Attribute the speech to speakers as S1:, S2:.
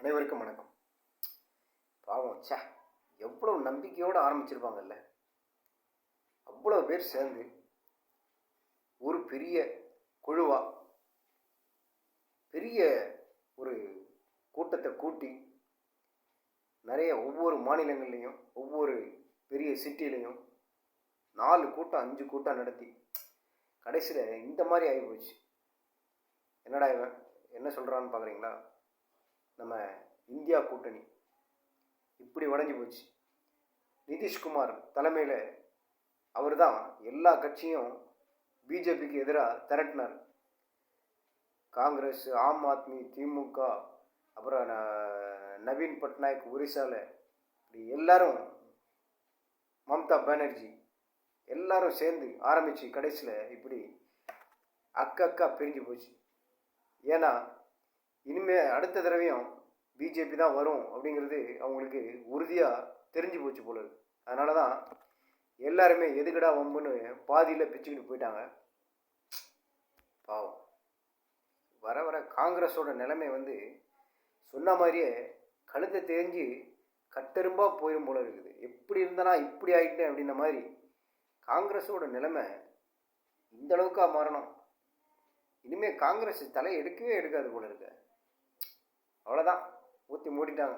S1: அனைவருக்கும் வணக்கம். பாவம் ச்சே எவ்வளோ நம்பிக்கையோடு ஆரம்பிச்சிருப்பாங்கல்ல? அவ்வளோ பேர் சேர்ந்து ஒரு பெரிய குழுவாக பெரிய ஒரு கூட்டத்தை கூட்டி நிறைய ஒவ்வொரு மாநிலங்கள்லேயும் ஒவ்வொரு பெரிய சிட்டிலையும் நாலு கூட்டம் அஞ்சு கூட்டம் நடத்தி கடைசியில் இந்த மாதிரி ஆகிப்போச்சு என்னடா இவன்? என்ன சொல்கிறான்னு பார்க்குறீங்களா நம்ம இந்தியா கூட்டணி இப்படி உடஞ்சி போச்சு. நிதிஷ்குமார் தலைமையில் அவர் தான் எல்லா கட்சியும் பிஜேபிக்கு எதிராக திரட்டினார். காங்கிரஸ் ஆம் ஆத்மி திமுக அப்புறம் ந- நவீன் பட்நாயக் ஒரிசாவில் இப்படி எல்லாரும் மம்தா பானர்ஜி எல்லாரும் சேர்ந்து ஆரம்பித்து கடைசியில் இப்படி அக்கக்கா பிரிஞ்சு போச்சு. ஏன்னா இனிமே அடுத்த தடவையும் பிஜேபி தான் வரும் அப்படிங்கிறது அவங்களுக்கு உறுதியாக தெரிஞ்சு போச்சு போல இருக்கு. அதனால தான் எல்லாருமே எதுக்கடா வம்புன்னு பாதியில் பிச்சுக்கிட்டு போயிட்டாங்க. பாவம். வர வர காங்கிரஸோட நிலைமை வந்து சொன்ன மாதிரியே கழுத்தை தெரிஞ்சு கட்டெரும்பாக போயிடும் போல இருக்குது. எப்படி இருந்தனா இப்படி ஆகிட்டேன் அப்படின்ன மாதிரி காங்கிரஸோட நிலைமை இந்த அளவுக்கா மாறணும். இனிமேல் காங்கிரஸ் தலை எடுக்கவே எடுக்காது போல இருக்கு. அவ்வளோதான் ஊற்றி மூடிட்டாங்க.